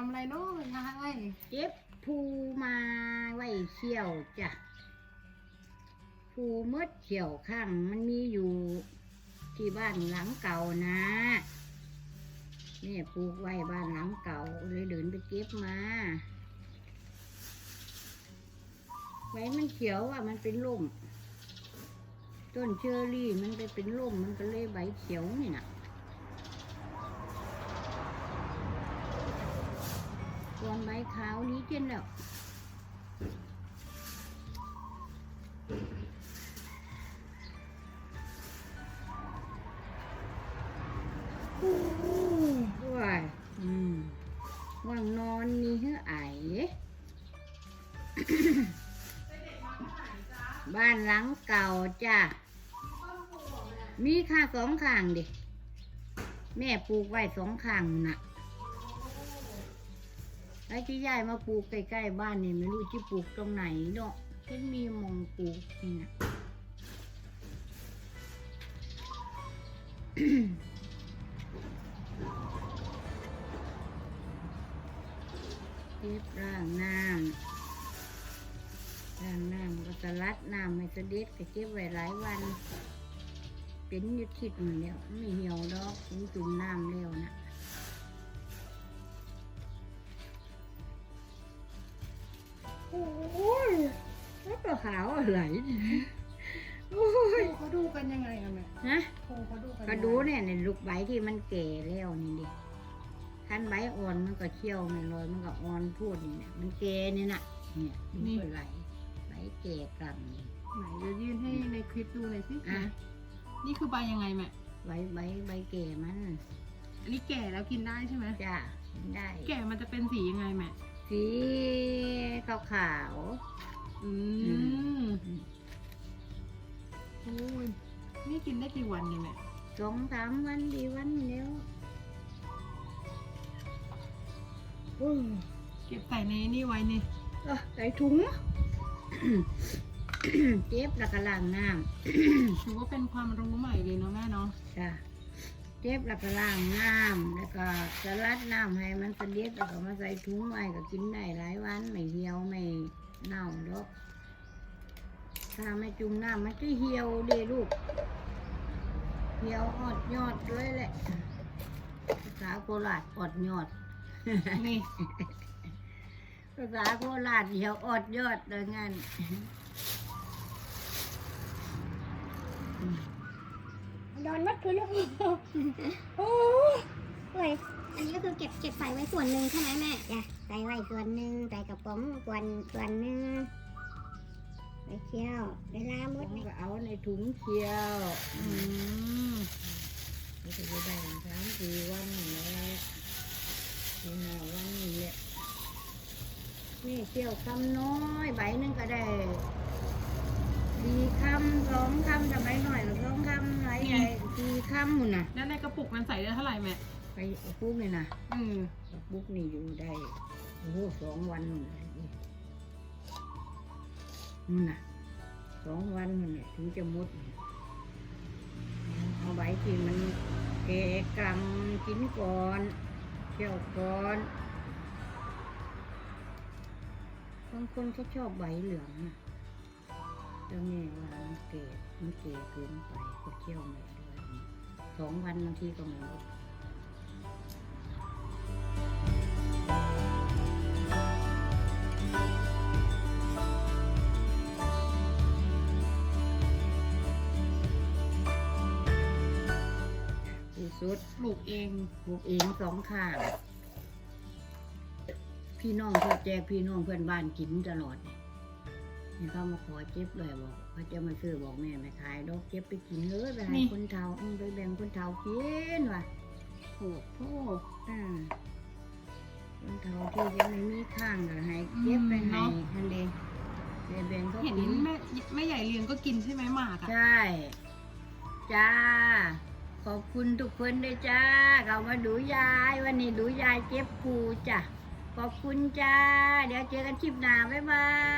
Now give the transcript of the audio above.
ทำอะไรเนาะยายเจ็บภูมาไว้เชี่ยวจ้ะภูมดเชี่ยวข้างมันมีอยู่ที่บ้านหลังเก่านะแม่ปลูกไว้บ้านหลังเก่าเลยเดินไปเก็บมาไว้มันเขียวอะมันเป็นล่มต้นเชอรี่มันไปเป็นล่มมันก็เลยใบเขียวนี่นะส่วนใบขาวนี้ เช่นแล้วว้ายอืมว่างนอนมีเหือไอบ้านหลังเก่าจ้ะ มีค่าสองข้างดิ แม่ปลูกไว้สองข้างน่ะ ไอ้ที่ยายมาปลูกใกล้ๆบ้านนี่ไม่รู้จะปลูกตรงไหนเนาะเพิ่นมีมองปลูกนี่นะเก็บร่างน้ำร่างน้ำก็สลัดน้ำไม่เสด็จก็เก็บไว้หลายวัน เป็นยุดทิดมันแล้วไม่เหี่ยวดอกผมจุ่มน้ำแล้วนะ โอ้ยแล้วก็ขาวอะไรโอ้ยเขาดูกันยังไงอะแม่ฮะโคเขาดูกันก็ดูเนี่ยในลูกใบที่มันแก่แล้วนี่ดิคันใบอ่อนมันก็เชี่ยวไม่ลอยมันก็อ่อนพูดนี่เนี่ยมันแก่นี่นะเนี่ยมันก็ไหลใบแก่กลังนี่ไหนจะยื่นให้ในคลิปดูหน่อยสิอะนี่คือใบยังไงแม่ใบใบใบแก่มันอันนี้แก่แล้วกินได้ใช่ไหมจ้าได้ แก่มันจะเป็นสียังไงแม่ สีขาวขาวอืมโอ้ยนี่กินได้กี่วันเนี่ยแม่ๆสองสามวันดีวันเดียวโอ้ยเก็บใส่ในนี่ไว้นี่อะใส่ถุง เจ็บแล้วก็ล้างน้ำถือว่าเป็นความรู้ใหม่เลยเนาะแม่เนาะจ้ะ เจ็บแล้วก็ล้างน้ำแล้วก็สลัดน้ำให้มันเสด็จแล้วก็มาใส่ถุงไว้ก็กินได้หลายวันไม่เหี่ยวไม่เน่าดอกถ้าไม่จุ่มน้ำมันจะเหี่ยวเด้ลูกเหี่ยวอดยอดเลยแหละภาษาโคราชอดยอดนี่ภาษาโคราชเหี่ยวออดยอดเลยงั้น โดนวัดพื้นแล้วโอ้ยอันนี้ก็คือเก็บเก็บใส่ไว้ส่วนหนึ่งใช่ไหมแม่จ้ะใส่ไว้ส่วนหนึ่งใส่กระป๋องส่วนส่วนหนึ่งไปเที่ยวเวลาหมผดมเนี่ยก็เอาในถุงเคี้ยวอืมนี่ก็จะได้สามสี่วันนี่แหละสี่ห้าวันนี่แหละนี่เคี้ยวคำน้อยใบหนึงก็ได้สี่คำสองคำแต่ใบหน่อยหรือสองคำไหลใหญ่ สี่คำหมุนน่ะแล้วในกระปุกมันใส่ได้เท่าไหร่แม่ไปเอาปุ๊กนี่นะอืมเอาปุ๊กนี่อยู่ได้โอ้โหสองวันนู่นน่ะนี่นู่นน่ะสองวันนู่นเนี่ยถึงจะหมดเนี่ยเอาใบที่มันแก่กลังกินก่อนเคี่ยวก่อนบางคนก็ชอบใบเหลืองนะแล้วแม่ว่ามันเก่มันเก่เกินไปก็เคี่ยวไม่ได้ สองวันบางทีก็ไม่หมดที่สุดปลูกเองปลูกเองสองข้างพี่น้องเพื่อแจกพี่น้องเพื่อนบ้านกินตลอดเนี่ย นี่เขามาขอเจ็บเลยบอกเขาจะมาซื้อบอกแม่ไม่ขายดอกเก็บไปกินเลยไปให้คนเฒ่าเอาไปแบ่งคนเฒ่ากินว่ะปลูกโอ้อ่าคนเฒ่าที่ยังไม่มีข้างก็ให้เก็บไปให้ทันเดไปแบ่งเขาเห็นกินแม่แม่ใหญ่เรียงก็กินใช่ไหมหมากอะใช่จ้า ขอบคุณทุกคนด้วยจ้าเขามาดูยาย วันนี้ดูยายเจ็บปูจ้ะขอบคุณจ้า เดี๋ยวเจอกันคลิปหน้าบ๊ายบาย